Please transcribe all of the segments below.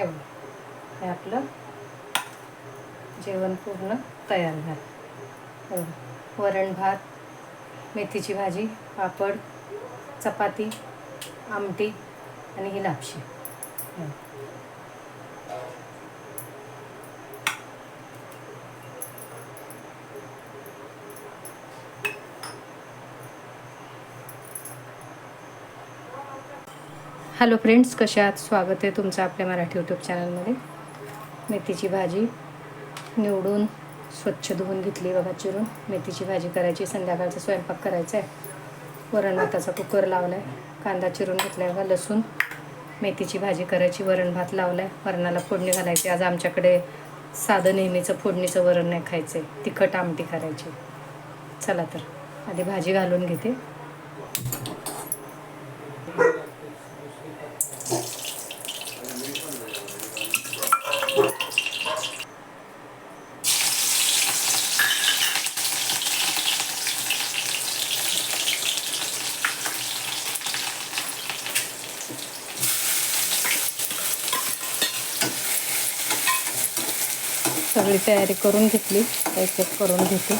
एवढं हे आपलं जेवण पूर्ण तयार झालं. हे. वरण भात मेथीची भाजी पापड चपाती आमटी आणि ही लापशी. हो. हॅलो फ्रेंड्स कशा आहात? स्वागत आहे तुमचं आपल्या मराठी यूट्यूब चॅनलमध्ये मेथीची भाजी निवडून स्वच्छ धुवून घेतली बघा चिरून. मेथीची भाजी करायची संध्याकाळचा स्वयंपाक करायचा आहे वरण भाताचा कुकर लावला आहे कांदा चिरून घेतला आहे बघा लसूण. मेथीची भाजी करायची वरण भात लावला आहे वरणाला फोडणी घालायची. आज आमच्याकडे साधं नेहमीचं फोडणीचं वरण नाही खायचं आहे तिखट आमटी करायची. चला तर आधी भाजी घालून घेते. सगळी तयारी करून घेतली. एक एक करून घेते.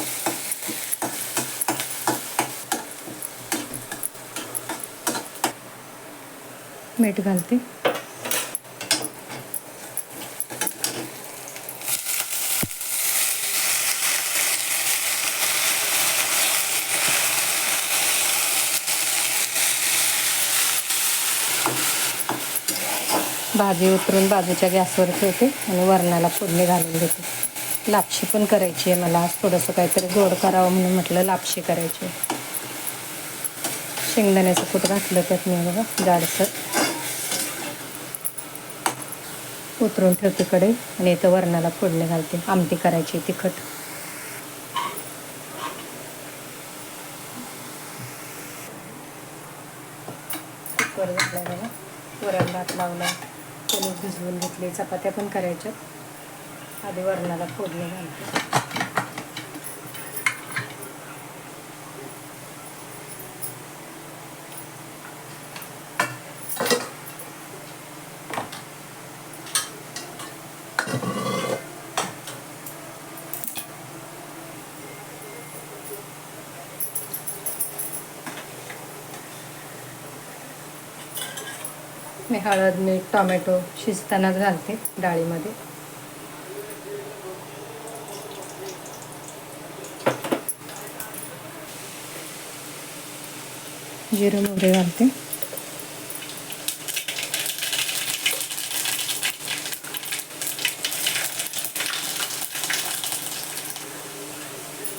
मीठ घालते. भाजी उतरून बाजूच्या गॅसवर ठेवते आणि वरणाला फोडणी घालून देते. लापशी पण करायची आहे मला. आज थोडंसं काहीतरी गोड करावं म्हणून म्हटलं लापशी करायची आहे. शेंगदाण्याचं कूट घातलं त्यात मी बघा जाडसर. उतरून ठेवते कडे आणि इथं वरणाला फोडणी घालते. आमटी करायची तिखट. कुकर घेतला बघा. वरण भात लावला. पनीर भिजवून घेतले चपात्या पण करायच्यात. आधी वरणाला फोडलं घालते. मी हळद मीठ टोमॅटो शिजतानाच घालते डाळीमध्ये. जिरं मोहरे घालते.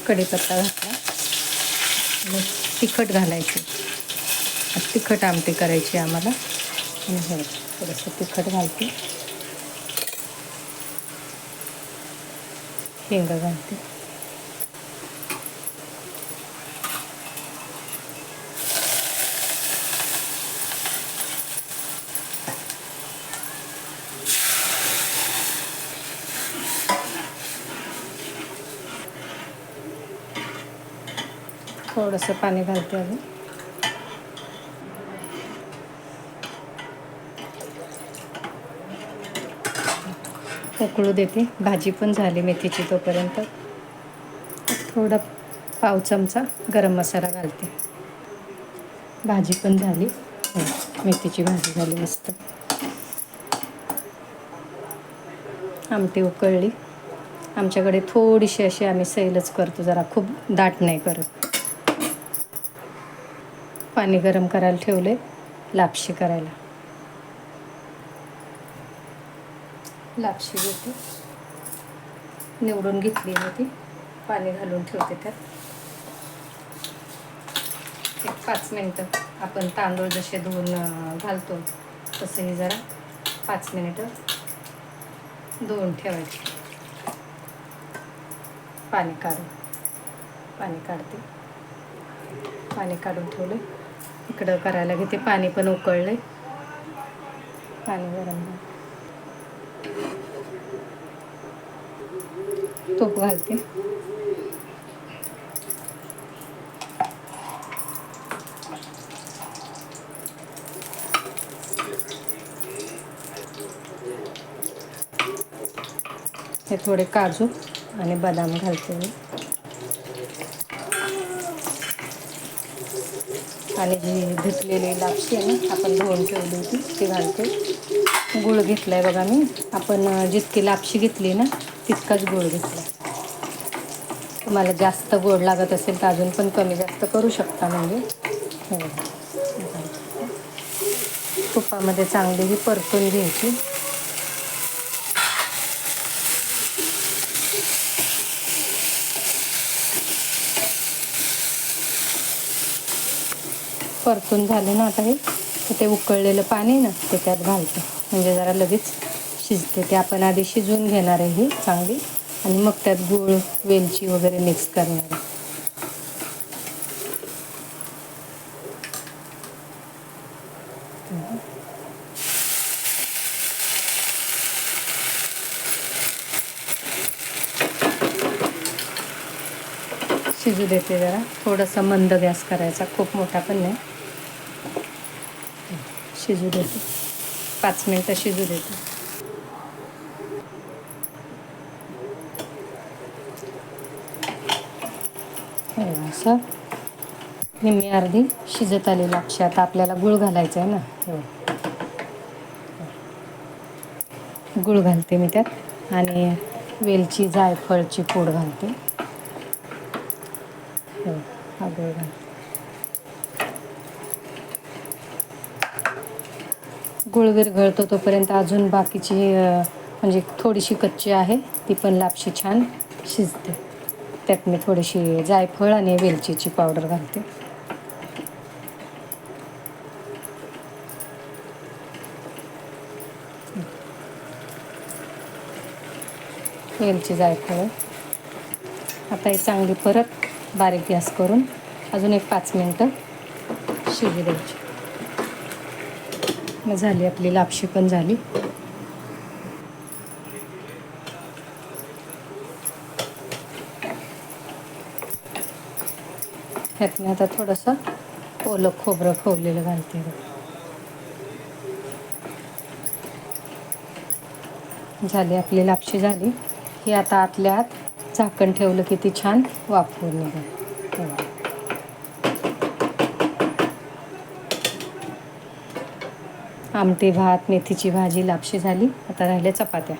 कढीपत्ता घातला. मग तिखट घालायची. तिखट आमटी करायची आम्हाला. आणि हे थोडंसं तिखट घालते. हिंग घालते. थोडंसं पाणी घालते अजून. उकळू देते. भाजी पण झाली मेथीची तोपर्यंत. थोडा पाव चमचा गरम मसाला घालते. भाजी पण झाली. हो, मेथीची भाजी झाली मस्त. आमटी उकळली. आमच्याकडे थोडीशी अशी आम्ही सैलच करतो जरा खूप दाट नाही करत. पाणी गरम करायला ठेवले लापशी करायला. लापशी घेते निवडून घेतली होती. पाणी घालून ठेवते त्यात. एक पाच मिनटं आपण तांदूळ जसे धुवून घालतो घालतो तसंही जरा पाच मिनिटं धुवून ठेवायचे. पाणी काढून पाणी काढते. पाणी काढून ठेवले इकडं करायला घेते. पाणी पण उकळले पाणी गरम झालं. तूप घालते. हे थोडे काजू आणि बदाम घालते मी. आणि जी धुतलेली लापशी आहे ना आपण धुवून ठेवली होती ती घालते. गुळ घेतला आहे बघा मी. आपण जितकी लापशी घेतली ना तितकाच गुळ घेतला तुम्हाला जास्त गोड लागत असेल तर अजून पण कमी जास्त करू शकता म्हणजे. तुपामध्ये चांगली ही परतून घ्यायची. परतून झालं ना आता हे? ते उकळलेलं पाणी ना ते त्यात घालतं. म्हणजे जरा लगेच शिजते. ते आपण आधी शिजवून घेणार आहे ही चांगली. आणि मग त्यात गूळ वेलची वगैरे मिक्स करणार आहे. शिजू देते जरा. थोडासा मंद गॅस करायचा. खूप मोठा पण नाही. शिजू देते. पाच मिनटं शिजू देते. हो, असं. निम्मी अर्धी शिजत आली लक्षात आता आपल्याला गुळ घालायचं आहे ना. हो. गुळ घालते मी त्यात. आणि वेलची जायफळची पूड घालते. हो हा गुळ घालते. गुळ विरघळतो तोपर्यंत अजून बाकीची म्हणजे थोडीशी कच्ची आहे ती पण लापशी छान शिजते. त्यात मी थोडीशी जायफळ आणि वेलचीची पावडर घालते. वेलची जायफळ. आता ही चांगली परत बारीक गॅस करून अजून एक पाच मिनटं शिजू द्यायची. मग झाली आपली लापशी पण झाली. ह्यातनं आता थोडंसं ओलं खोबरं खवलेलं घालते झाली आपली लापशी झाली. ही आता आतल्या आत झाकण ठेवलं की ती छान वाफवून निघेल हो. आमटी भात मेथीची भाजी लापशी झाली. आता राहिल्या चपात्या.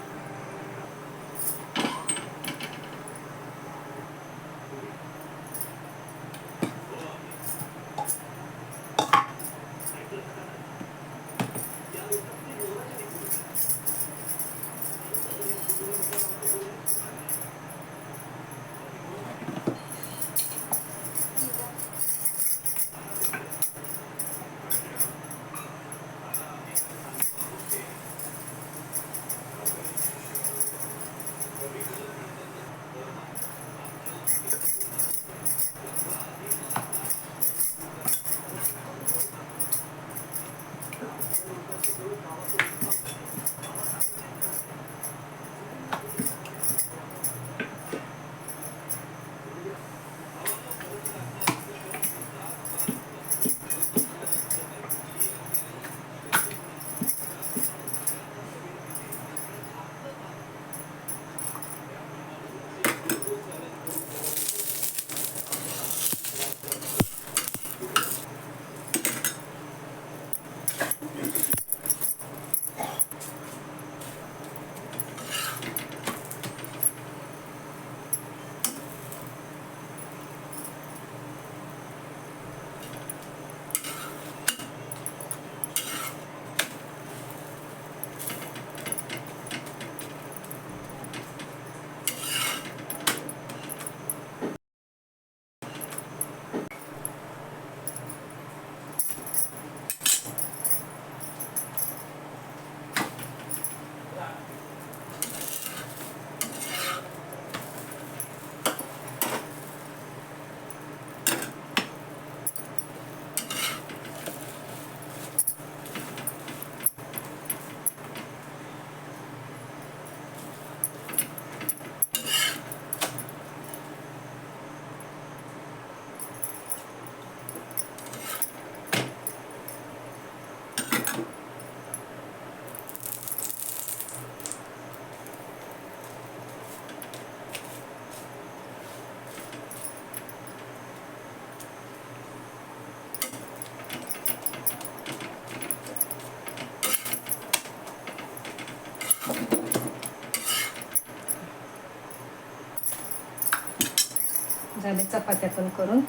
झाले चपात्या पण करून.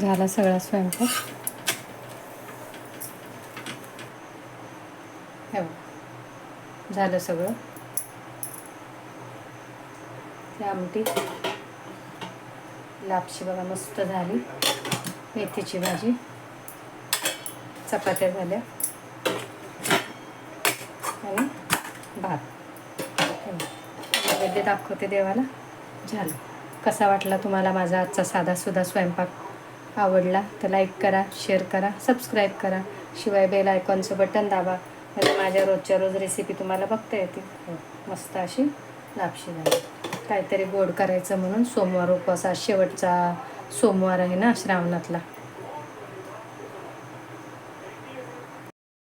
झाला सगळा स्वयंपाक हे बघ. झालं सगळं. त्या आमटी. लापशी बघा मस्त झाली. मेथीची भाजी. चपात्या झाल्या. आणि भात. वैद्य दाखवते देवाला. झालं. कसा वाटला तुम्हाला माझा आजचा साधा स्वयंपाक? आवडला तर लाईक करा शेअर करा सबस्क्राईब करा. शिवाय बेल आयकॉनचं बटन दाबा. म्हणजे माझ्या रोजच्या रोज रेसिपी तुम्हाला बघता येतील. हो, मस्त अशी लापशी झाली. काहीतरी गोड करायचं म्हणून सोमवार उपवास. शेवटचा सोमवार आहे ना श्रावणातला.